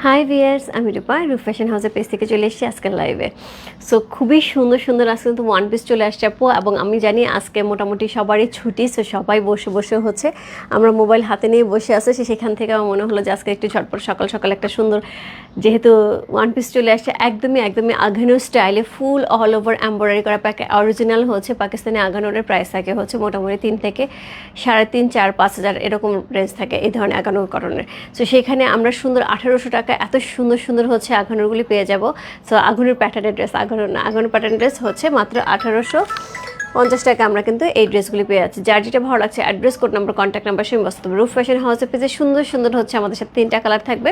High viewers আমি রূপা রূপ fashion হাউসের পেজ থেকে চলে এসেছি আজকের লাইভে সো খুবই সুন্দর সুন্দর আজকে কিন্তু ওয়ান পিস চলে আসছে আপু, এবং আমি জানি আজকে মোটামুটি সবারই ছুটি সো সবাই বসে বসে হচ্ছে। আমরা মোবাইল হাতে নিয়ে বসে আছে, সে সেখান থেকে আমার মনে হলো যে আজকে একটু ঝটপট সকাল সকাল একটা সুন্দর, যেহেতু ওয়ান পিস চলে আসছে, একদমই একদমই আঘানো স্টাইলে ফুল অল ওভার এম্ব্রয়ডারি করা প্যাকে অরিজিনাল হচ্ছে, পাকিস্তানি আঘানোরের প্রাইস থাকে হচ্ছে মোটামুটি তিন থেকে সাড়ে তিন, চার, পাঁচ হাজার এরকম রেঞ্জ থাকে এই ধরনের আগানোর করণের সো সেখানে আমরা সুন্দর আঠারোশো টাকা এত সুন্দর সুন্দর হচ্ছে আঘানোরগুলি পেয়ে যাব। সো আগুনের প্যাটার্নের ড্রেস আঘানোর না আঘানোর প্যাটার্ন ড্রেস হচ্ছে মাত্র আঠারোশো পঞ্চাশ টাকা আমরা কিন্তু এই ড্রেসগুলি পেয়ে যাচ্ছি। যার যেটা ভালো লাগছে address code number contact number সেই বস্তু রুফ ফ্যাশন হাউসের পেজে সুন্দর সুন্দর হচ্ছে আমাদের সাথে তিনটা কালার থাকবে।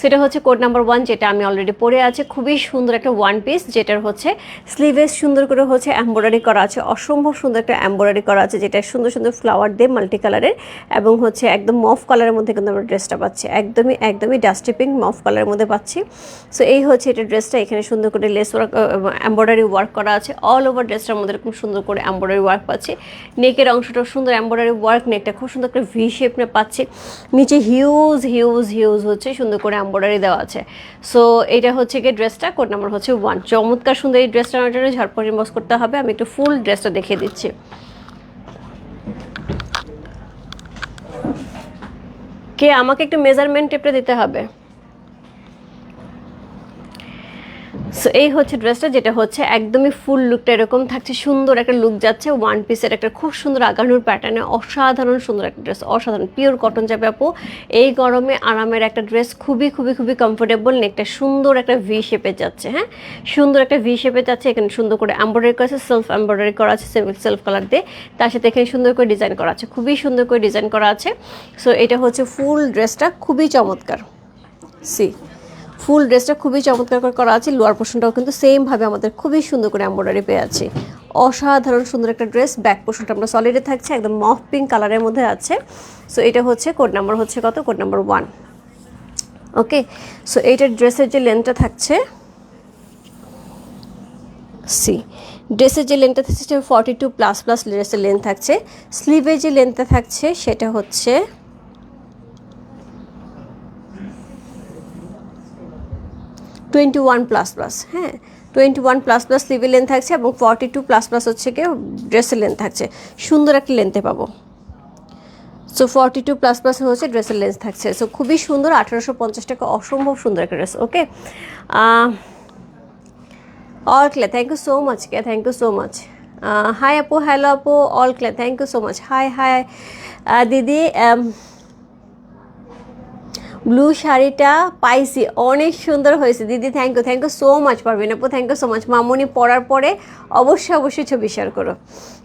সেটা হচ্ছে কোড নাম্বার ওয়ান যেটা আমি অলরেডি পরে আছে। খুবই সুন্দর একটা ওয়ান পিস যেটার হচ্ছে স্লিভেস সুন্দর করে হচ্ছে এম্ব্রয়ডারি করা আছে। অসম্ভব সুন্দর একটা এম্ব্রয়ডারি করা আছে, যেটা সুন্দর সুন্দর ফ্লাওয়ার দিয়ে মাল্টি কালারের এবং হচ্ছে একদম মফ কালারের মধ্যে কিন্তু আমরা ড্রেসটা পাচ্ছি। একদমই একদমই ডাস্টি পিঙ্ক মফ কালারের মধ্যে পাচ্ছি। সো এই হচ্ছে এটা ড্রেসটা এখানে সুন্দর করে লেস ওয়ার্ক এম্ব্রয়ডারি ওয়ার্ক করা আছে। অল ওভার ড্রেসটার মধ্যে এরকম সুন্দর করে এম্ব্রয়ডারি ওয়ার্ক পাচ্ছি। নেকের অংশটা সুন্দর এম্ব্রয়ডারি ওয়ার্ক, নেকটা খুব সুন্দর করে ভি শেপ পাচ্ছি। নিচে হিউজ হিউজ হিউজ হচ্ছে, সুন্দর করে এম্ব্রয়ডারি দেওয়া আছে। সো এটা হচ্ছে কি ড্রেসটা কোড নাম্বার হচ্ছে ওয়ান চমৎকার সুন্দর এই ড্রেসটা আমার জন্য ঝটপট ইনবক্স করতে হবে। আমি একটু ফুল ড্রেসটা দেখিয়ে দিচ্ছি। কে, আমাকে একটু মেজারমেন্ট টেপটা দিতে হবে। সো এই হচ্ছে ড্রেসটা যেটা হচ্ছে একদমই ফুল লুকটা এরকম থাকছে, সুন্দর একটা লুক যাচ্ছে। ওয়ান পিসের একটা খুব সুন্দর আগানোর প্যাটার্নে অসাধারণ সুন্দর একটা ড্রেস অসাধারণ। পিওর কটন যাবে আপু। এই গরমে আরামের একটা ড্রেস খুবই খুবই খুবই কমফোর্টেবল একটা সুন্দর একটা ভি শেপে যাচ্ছে হ্যাঁ? সুন্দর একটা ভি শেপে যাচ্ছে, এখানে সুন্দর করে এম্ব্রয়ডারি করা আছে সেলফ এম্ব্রয়ডারি করা আছে সেলফ কালার দিয়ে। তার সাথে এখানে সুন্দর করে ডিজাইন করা আছে, খুবই সুন্দর করে ডিজাইন করা আছে। সো এটা হচ্ছে ফুল ড্রেসটা খুবই চমৎকার। সি ফুল ড্রেসটা খুবই চমৎকার করে করা আছে, লোয়ার পোর্শনটাও কিন্তু সেমভাবে আমাদের খুবই সুন্দর করে এম্ব্রয়ডারি পেয়ে আছে। অসাধারণ সুন্দর একটা ড্রেস ব্যাক পোর্শনটা আমরা সলিডে থাকছে, একদম মফ পিঙ্ক কালারের মধ্যে আছে। সো এটা হচ্ছে কোড নাম্বার হচ্ছে কত? Code number one okay so এইটার ড্রেসের যে লেন্থটা থাকছে সি ড্রেসের যে লেন্থটা থাকছে, সেটা ফর্টি টু প্লাস প্লাস ড্রেসের লেন্থ থাকছে। স্লিভের যে লেন্থটা থাকছে, সেটা হচ্ছে টোয়েন্টি ওয়ান প্লাস প্লাস হ্যাঁ? টোয়েন্টি ওয়ান প্লাস প্লাস স্লিভের লেন্থ থাকছে এবং ফর্টি টু প্লাস প্লাস হচ্ছে কি ড্রেসের লেন্থ থাকছে। সুন্দর একটা লেন্থে পাবো। So forty two plus plus হচ্ছে ড্রেসের লেন্থ থাকছে। সো খুবই সুন্দর, আঠারোশো পঞ্চাশ টাকা, অসম্ভব সুন্দর একটা dress okay all clay thank you so much K thank you so much hi আপু হ্যালো আপু all clay thank you so much hi hi দিদি ব্লু শাড়িটা পাইছি। অনেক সুন্দর হয়েছে। দিদি thank you thank you so much পারবেন আপু থ্যাংক ইউ সো মাচ মামনি পরার পরে অবশ্যই অবশ্যই ছবি শেয়ার করো।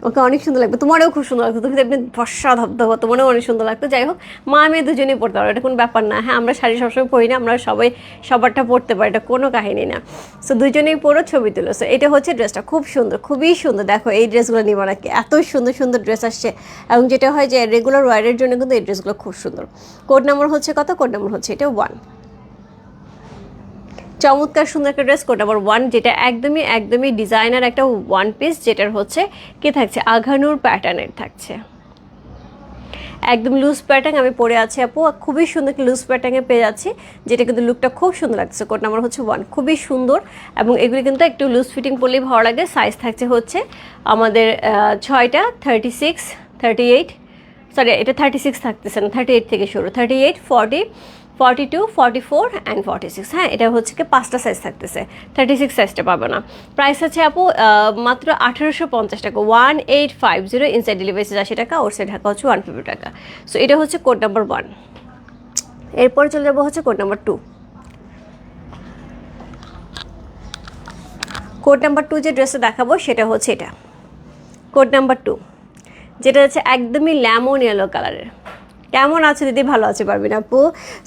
ওকে, অনেক সুন্দর লাগবে। তোমারও খুব সুন্দর লাগতো। তুমি দেখবেন ফর্সা ধবধবা তোমারও অনেক সুন্দর লাগতো। যাই হোক, মা মেয়ে দুজনেই পড়তে পারো এটা কোনো ব্যাপার না। হ্যাঁ আমরা শাড়ি সবসময় পরি না। আমরা সবাই সবারটা পড়তে পারি। এটা কোনো কাহিনী না। সো দুজনেই পরো, ছবি তুলো। সো এটা হচ্ছে ড্রেসটা খুব সুন্দর, খুবই সুন্দর। দেখো, এই ড্রেসগুলো নিবা নাকি এত সুন্দর সুন্দর ড্রেস আসছে। এবং যেটা হয় যে রেগুলার ওয়ারের জন্য কিন্তু এই ড্রেসগুলো খুব সুন্দর। কোড নাম্বার হচ্ছে কত? কোড নাম্বার হচ্ছে, এটা ওয়ান চমৎকার, সুন্দর একটা ড্রেস কোড নাম্বার ওয়ান যেটা একদমই একদমই ডিজাইনার একটা ওয়ান পিস যেটার হচ্ছে কি থাকছে, আঘানুর প্যাটার্নের থাকছে। একদম লুজ প্যাটার্ন আমি পরে আছি আপু খুবই সুন্দর লুজ প্যাটার্নে পেয়ে যাচ্ছি, যেটা কিন্তু লুকটা খুব সুন্দর লাগছে কোড নাম্বার হচ্ছে ওয়ান খুবই সুন্দর, এবং এগুলি কিন্তু একটু লুজ ফিটিং পরলেই ভালো লাগে সাইজ থাকছে হচ্ছে আমাদের ছয়টা thirty six thirty eight sorry এটা থার্টি সিক্স থাকতেছে না থার্টি এইট থেকে শুরু। Thirty eight forty forty two forty four and forty six হ্যাঁ এটা হচ্ছে কি পাঁচটা সাইজ থাকতেছে। থার্টি সিক্স সাইজটা পাবে না। প্রাইস আছে আপু মাত্র আঠেরোশো পঞ্চাশ টাকা। One eight five zero inside delivery আশি টাকা ওর সাইড ঢাকা হচ্ছে ওয়ান ফিফটি টাকা। সো এটা হচ্ছে কোড নাম্বার ওয়ান এরপরে চলে যাব হচ্ছে code number two code number two যে ড্রেসটা দেখাবো, সেটা হচ্ছে এটা। কোড নাম্বার টু যেটা হচ্ছে একদমই ল্যামন ইয়েলো কালারের কেমন আছে দিদি? ভালো আছে পারবেন আপু?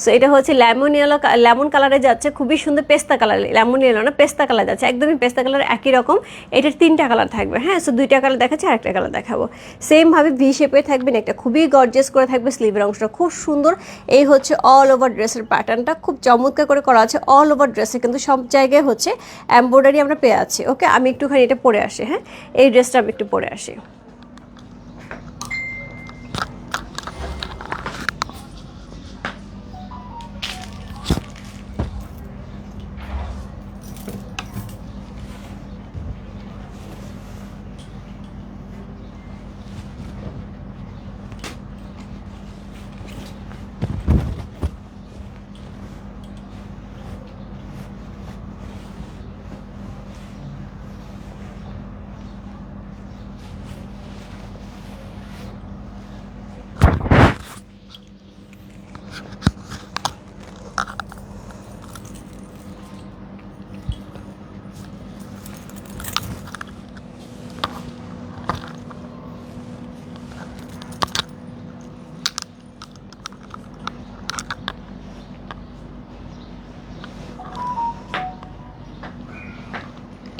সো এটা হচ্ছে লেমন ইয়েলো লেমন কালারে যাচ্ছে খুবই সুন্দর পেস্তা কালার লেমন ইয়েলো না, পেস্তা কালার যাচ্ছে। একদমই পেস্তা কালার একই রকম। এটার তিনটা কালার থাকবে। হ্যাঁ সো দুইটা কালার দেখাচ্ছে, আরেকটা কালার দেখাবো। সেমভাবে ভি শেপে থাকবেন একটা খুবই গর্জেস করে থাকবে স্লিভের অংশটা খুব সুন্দর। এই হচ্ছে অল ওভার ড্রেসের প্যাটার্নটা খুব চমৎকার করে করা আছে অল ওভার ড্রেসে কিন্তু সব জায়গায় হচ্ছে এম্ব্রয়ডারি আমরা পেয়ে আছি। ওকে আমি একটুখানি এটা পরে আসি হ্যাঁ? এই ড্রেসটা আমি একটু পরে আসি।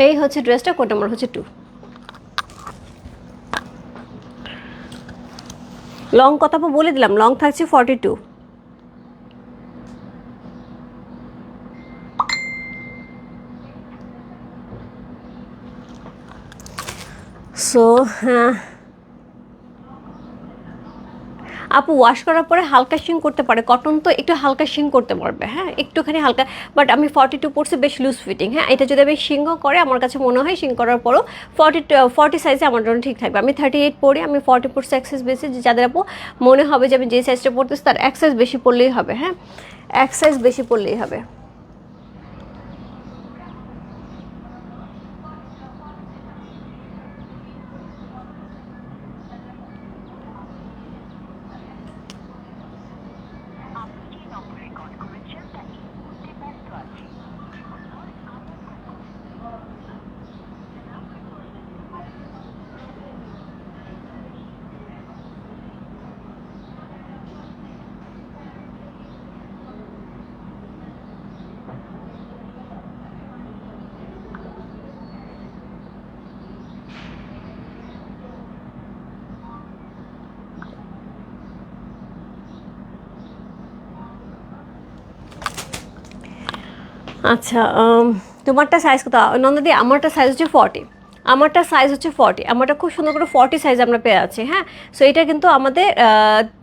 এই হচ্ছে ড্রেসটা কোড নাম্বার হচ্ছে টু লং কথা বলে দিলাম লং থাকছে ফর্টি টু সো হ্যাঁ আপু ওয়াশ করার পরে হালকা শিং করতে পারে। কটন তো একটু হালকা শিং করতে পারবে হ্যাঁ? একটুখানি হালকা বাট আমি ফর্টি টু পড়ছি বেশ লুজ ফিটিং হ্যাঁ? এটা যদি আমি শিং করে, আমার কাছে মনে হয় শিং করার পরও ফর্টি ফর্টি সাইজে আমার জন্য ঠিক থাকবে। আমি থার্টি এইট পড়ি আমি ফর্টি পড়ছি অ্যাক্সেস বেশি যাদের আপু মনে হবে যে আমি যে সাইজটা পড়তেছি তার এক সাইজ বেশি পড়লেই হবে হ্যাঁ? এক সাইজ বেশি পড়লেই হবে। আচ্ছা তোমারটা সাইজ কত? নন্দাদি আমারটা সাইজ হচ্ছে ফর্টি আমারটা সাইজ হচ্ছে ফর্টি আমারটা খুব সুন্দর করে ফর্টি সাইজ আমরা পেয়ে আছি হ্যাঁ? সো এটা কিন্তু আমাদের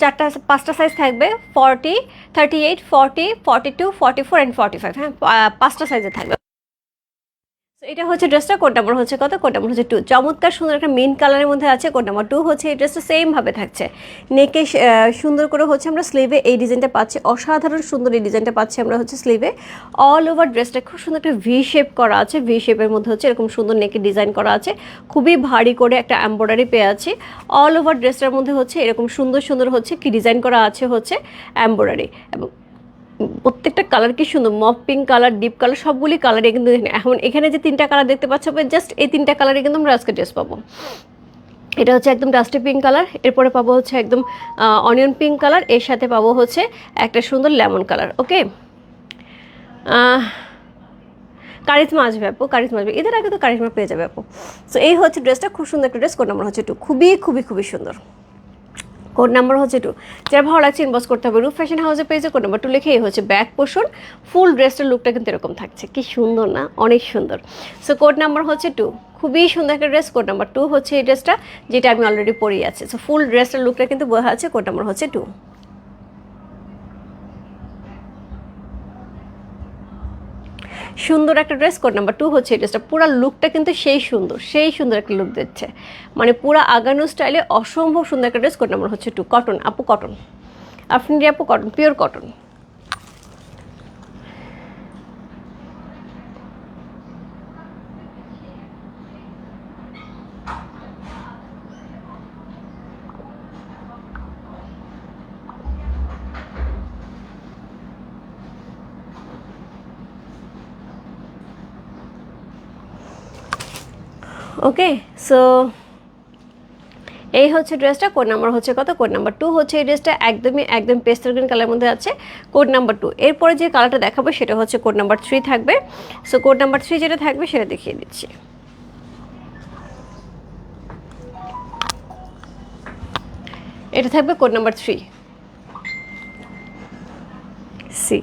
চারটা, পাঁচটা সাইজ থাকবে। Forty thirty eight forty forty two forty four and forty five হ্যাঁ পাঁচটা সাইজে থাকবে। এটা হচ্ছে ড্রেসটা কোড নাম্বার হচ্ছে কত কোড নাম্বার হচ্ছে টু চমৎকার সুন্দর একটা মেন কালারের মধ্যে আছে কোড নাম্বার টু হচ্ছে, এই ড্রেসটা সেম ভাবে থাকছে। নেকে সুন্দর করে হচ্ছে আমরা স্লিভে এই ডিজাইনটা পাচ্ছি। অসাধারণ সুন্দর এই ডিজাইনটা পাচ্ছি আমরা হচ্ছে স্লিভে অল ওভার ড্রেসটা খুব সুন্দর একটা ভি শেপ করা আছে ভি শেপের মধ্যে হচ্ছে এরকম সুন্দর নেকে ডিজাইন করা আছে। খুবই ভারী করে একটা এম্ব্রয়ডারি পেয়ে আছি। অল ওভার ড্রেসটার মধ্যে হচ্ছে এরকম সুন্দর সুন্দর হচ্ছে কি ডিজাইন করা আছে হচ্ছে এম্ব্রয়ডারি এবং প্রত্যেকটা কালার কি সুন্দর mauve pink colour deep colour সবগুলি কালারে কিন্তু এখন, এখানে যে তিনটা কালার দেখতে পাচ্ছ জাস্ট এই তিনটা কালারে কিন্তু আমরা আজকে ড্রেস পাবো। এটা হচ্ছে একদম ডাস্টি পিঙ্ক কালার এরপরে পাবো হচ্ছে একদম অনিয়ন পিঙ্ক কালারের সাথে পাবো হচ্ছে একটা সুন্দর লেমন কালার ওকে কারিজমা আসবে আপু কারিজমা আসবে, এদের আগে তো কারিজমা পেয়ে যাবে আপু। সো এই হচ্ছে ড্রেসটা খুব সুন্দর একটা ড্রেস কোড নাম্বার হচ্ছে একটু খুবই খুবই খুবই সুন্দর। কোড নাম্বার হচ্ছে টু যার ভালো লাগছে ইনবক্স করতে হবে। রূপ ফ্যাশন হাউসে পেয়েছে কোড নাম্বার টু লিখে এই হচ্ছে ব্যাক পোষণ ফুল ড্রেসটার লুকটা কিন্তু এরকম থাকছে। কি সুন্দর না? অনেক সুন্দর। সো কোড নাম্বার হচ্ছে টু খুবই সুন্দর একটা ড্রেস কোড নাম্বার টু হচ্ছে এই ড্রেসটা যেটা আমি অলরেডি পরিয়ে আছি। সো ফুল ড্রেসটার লুকটা কিন্তু বোঝা আছে কোড নাম্বার হচ্ছে টু সুন্দর একটা ড্রেস কোড নাম্বার টু হচ্ছে এই ড্রেসটা পুরো লুকটা কিন্তু সেই সুন্দর সেই সুন্দর একটা লুক দিচ্ছে। মানে পুরো আগানো স্টাইলে অসম্ভব সুন্দর একটা ড্রেস কোড নাম্বার হচ্ছে টু কটন আপু কটন আপনি আপু cotton pure cotton okay so এই হচ্ছে ড্রেসটা কোড নাম্বার হচ্ছে কত? কোড নাম্বার টু হচ্ছে এই ড্রেসটা, একদমই, একদম পেস্টাল গ্রিন কালারের মধ্যে আছে। কোড নাম্বার টু এরপরে যে কালারটা দেখাবো সেটা হচ্ছে কোড নাম্বার থ্রি থাকবে। সো কোড নাম্বার থ্রি যেটা থাকবে সেটা দেখিয়ে দিচ্ছি। এটা থাকবে কোড নাম্বার থ্রি সি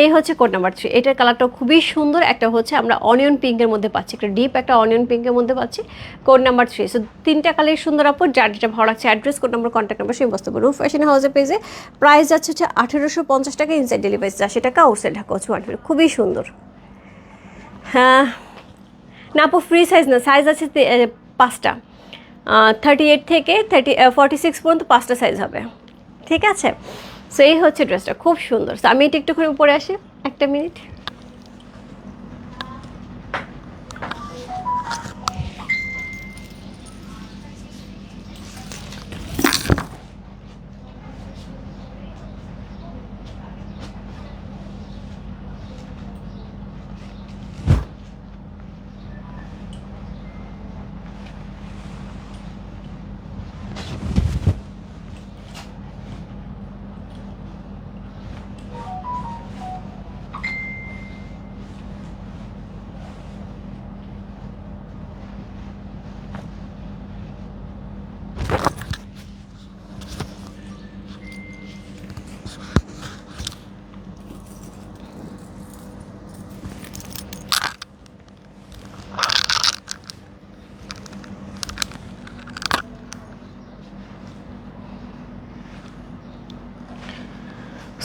এই হচ্ছে কোড নাম্বার থ্রি এটার কালারটা খুবই সুন্দর। একটা হচ্ছে আমরা অনিয়ন পিঙ্কের মধ্যে পাচ্ছি। একটা ডিপ একটা অনিয়ন পিঙ্কের মধ্যে পাচ্ছি। কোড নাম্বার থ্রি সো তিনটা কালার সুন্দর আপর যার যেটা ভালো লাগছে address code number contact number সেই বস্তু রুফ ফ্যাশন হাউসের পেজে প্রাইস যাচ্ছে হচ্ছে আঠেরোশো পঞ্চাশ টাকা ইনসাইড ডেলিভারি আশি টাকা আউটসাইড ঢাকা হচ্ছে ওয়ান খুবই সুন্দর। হ্যাঁ। না আপু ফ্রি সাইজ না। সাইজ আছে পাঁচটা। থার্টি এইট থেকে থার্টি ফর্টি সিক্স পর্যন্ত পাঁচটা সাইজ হবে। ঠিক আছে? সো এই হচ্ছে ড্রেসটা। খুব সুন্দর। সো আমি এটা একটুখানি উপরে আসি। একটা মিনিট।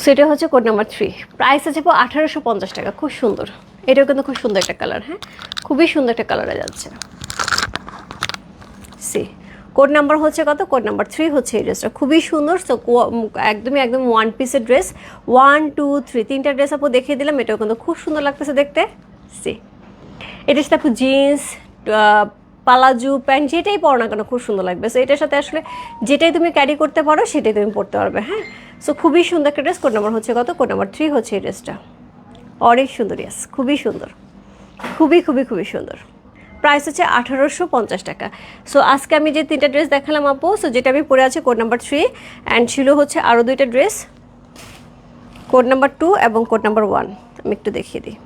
সো এটা হচ্ছে কোড নাম্বার থ্রি প্রাইস আছে আঠারোশো পঞ্চাশ টাকা। খুব সুন্দর। এটাও কিন্তু খুব সুন্দর একটা কালার হ্যাঁ? খুবই সুন্দর একটা কালারে যাচ্ছে। সি কোড নাম্বার হচ্ছে কত? কোড নাম্বার থ্রি হচ্ছে এই ড্রেসটা খুবই সুন্দর। সো একদমই একদম ওয়ান পিসের ড্রেস ওয়ান টু থ্রি তিনটা ড্রেস আপু দেখিয়ে দিলাম। এটাও কিন্তু খুব সুন্দর লাগতেছে দেখতে। সি এটার সাথে আপু জিন্স পালাজু প্যান্ট যেটাই পরো না কেন, খুব সুন্দর লাগবে। সো এটার সাথে আসলে যেটাই তুমি ক্যারি করতে পারো, সেটাই তুমি পরতে পারবে হ্যাঁ? সো খুবই সুন্দর একটা ড্রেস কোড নাম্বার হচ্ছে কত? কোড নাম্বার থ্রি হচ্ছে এই ড্রেসটা অনেক সুন্দর ইয়াস খুবই সুন্দর। খুবই খুবই খুবই সুন্দর। প্রাইস হচ্ছে আঠারোশো পঞ্চাশ টাকা। সো আজকে আমি যে তিনটা ড্রেস দেখালাম আপু সো যেটা আমি পরে আছে কোড নাম্বার থ্রি অ্যান্ড ছিল হচ্ছে আরও দুইটা ড্রেস কোড নাম্বার টু এবং কোড নাম্বার ওয়ান আমি একটু দেখিয়ে দিই।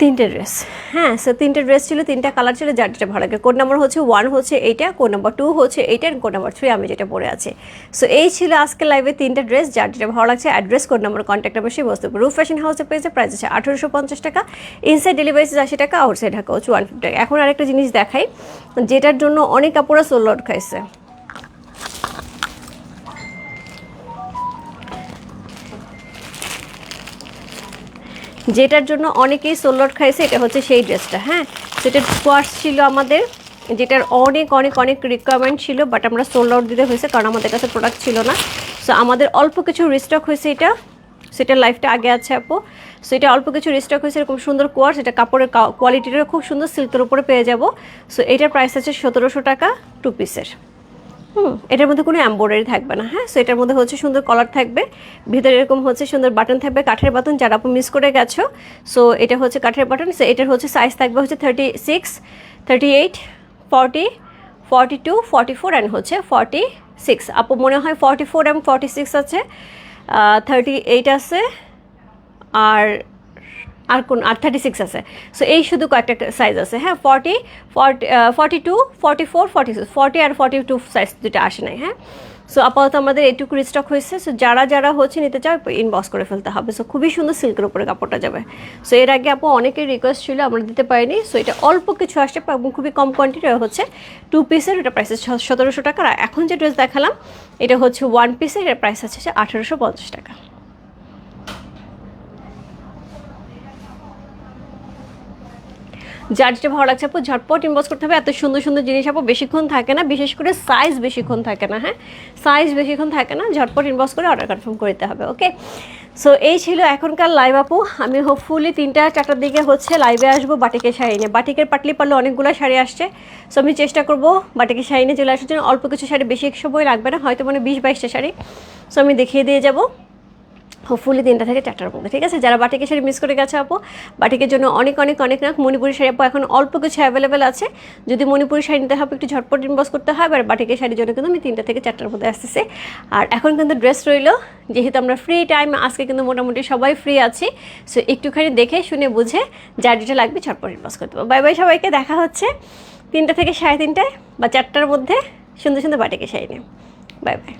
তিনটে ড্রেস হ্যাঁ সো তিনটে ড্রেস ছিল, তিনটা কালার ছিল, যার যেটা ভালো লাগে। কোড নাম্বার হচ্ছে ওয়ান হচ্ছে এইটা কোড নাম্বার টু হচ্ছে এইটা অ্যান্ড কোড নাম্বার থ্রি আমি যেটা পরে আছি। সো এই ছিল আজকে লাইভে তিনটা ড্রেস যার যেটা ভালো লাগছে address code number contact number সেই বস্তু রুফ ফ্যাশন হাউসে পেয়েছে প্রাইস আছে আঠারোশো পঞ্চাশ টাকা। ইনসাইড ডেলিভারি আশি টাকা আউটসাইড ঢাকা হচ্ছে ওয়ান ফিফটি টাকা। এখন আরেকটা জিনিস দেখাই, যেটার জন্য অনেক কাপড়া সোল আউট খাইছে। যেটার জন্য অনেকেই সোল্লট খাইছে, এটা হচ্ছে সেই ড্রেসটা হ্যাঁ? সেটার কোয়ার্স ছিল আমাদের, যেটার অনেক অনেক অনেক রিকোয়ারমেন্ট ছিল বাট আমরা সোল্ড আউট দিতে হয়েছে কারণ আমাদের কাছে প্রোডাক্ট ছিল না। সো আমাদের অল্প কিছু রিস্টক হয়েছে এটা, সেটার লাইফটা আগে আছে আপু। সো এটা অল্প কিছু রিস্টক হয়েছে এরকম সুন্দর কোয়ার্স এটা কাপড়ের কোয়ালিটিটা খুব সুন্দর সিল্কের উপরে পেয়ে যাব। সো এটার প্রাইস আছে সতেরোশো টাকা টু পিসের হুম, এটার মধ্যে কোনো এম্ব্রয়ডারি থাকবে না হ্যাঁ? সো এটার মধ্যে হচ্ছে সুন্দর কলার থাকবে। ভিতরে এরকম হচ্ছে সুন্দর বাটন থাকবে, কাঠের বাটন যারা আপনি মিস করে গেছো। সো এটা হচ্ছে কাঠের বাটন সো এটার হচ্ছে সাইজ থাকবে হচ্ছে thirty six thirty eight forty forty two forty four and হচ্ছে ফর্টি সিক্স আপু, মনে হয় ফর্টি ফোর এবং ফর্টি সিক্স আছে থার্টি এইট আছে, আর আর কোন, আর থার্টি সিক্স আছে। সো এই শুধু কয়েকটা সাইজ আছে। হ্যাঁ forty forty forty two forty four forty six forty আর ফর্টি টু সাইজ দুটো আসে নাই হ্যাঁ। সো আপাতত আমাদের এইটুকু রিস্টক হয়েছে। সো যারা যারা হচ্ছে নিতে চাও ইনবক্স করে ফেলতে হবে। সো খুবই সুন্দর সিল্কের উপরে কাপড়টা যাবে। সো এর আগে আপু অনেকের রিকোয়েস্ট ছিল, আমরা দিতে পারিনি। সো এটা অল্প কিছু আসছে এবং খুবই কম কোয়ান্টিটি হচ্ছে। টু পিসের এটা প্রাইস আছে সতেরোশো টাকা। আর এখন যে ড্রেস দেখালাম, এটা হচ্ছে ওয়ান পিসের এর প্রাইস আছে আঠেরোশো পঞ্চাশ টাকা। যার যেটা ভালো লাগছে, আপু, ঝটপট ইনবক্স করতে হবে। এত সুন্দর সুন্দর জিনিস, আপু, বেশিক্ষণ থাকে না, বিশেষ করে সাইজ বেশিক্ষণ থাকে না হ্যাঁ? সাইজ বেশিক্ষণ থাকে না, ঝটপট ইনবক্স করে অর্ডার কনফার্ম করতে হবে ওকে সো এই ছিল এখনকার লাইভ আপু। আমি হোপফুলি তিনটা চারটার দিকে হচ্ছে লাইভে আসব বাটিকের শাড়ি নিয়ে। বাটিকের পাটলি পারলে অনেকগুলো শাড়ি আসছে। সো আমি চেষ্টা করব বাটিকের শাড়ি নিয়ে চলে আসার জন্য। অল্প কিছু শাড়ি বেশি সময় লাগবে না, হয়তো মানে বিশ বাইশটা শাড়ি। সো আমি দেখিয়ে দিয়ে যাব। হোপফুলি তিনটা থেকে চারটার মধ্যে ঠিক আছে? যারা বাটিকের শাড়ি মিস করে গেছে আপু, বাটিকের জন্য অনেক অনেক অনেক না, মণিপুরি শাড়ি আপু এখন অল্প কিছু অ্যাভেলেবেল আছে। যদি মণিপুরি শাড়ি নিতে হবে একটু ঝটপট ইনবক্স করতে হয় আর বাটিকের শাড়ির জন্য কিন্তু আমি তিনটা থেকে চারটার মধ্যে আসতেছি। আর এখন কিন্তু ড্রেস রইল, যেহেতু আমরা ফ্রি টাইম আজকে কিন্তু মোটামুটি সবাই ফ্রি আছি। সো একটুখানি দেখে শুনে বুঝে যার যেটা লাগবে ঝটপট ইনবক্স করতে পারব বাই বাই সবাইকে, দেখা হচ্ছে তিনটা থেকে সাড়ে তিনটায় বা চারটার মধ্যে সুন্দর সুন্দর বাটিকের শাড়ি নিয়ে। Bye bye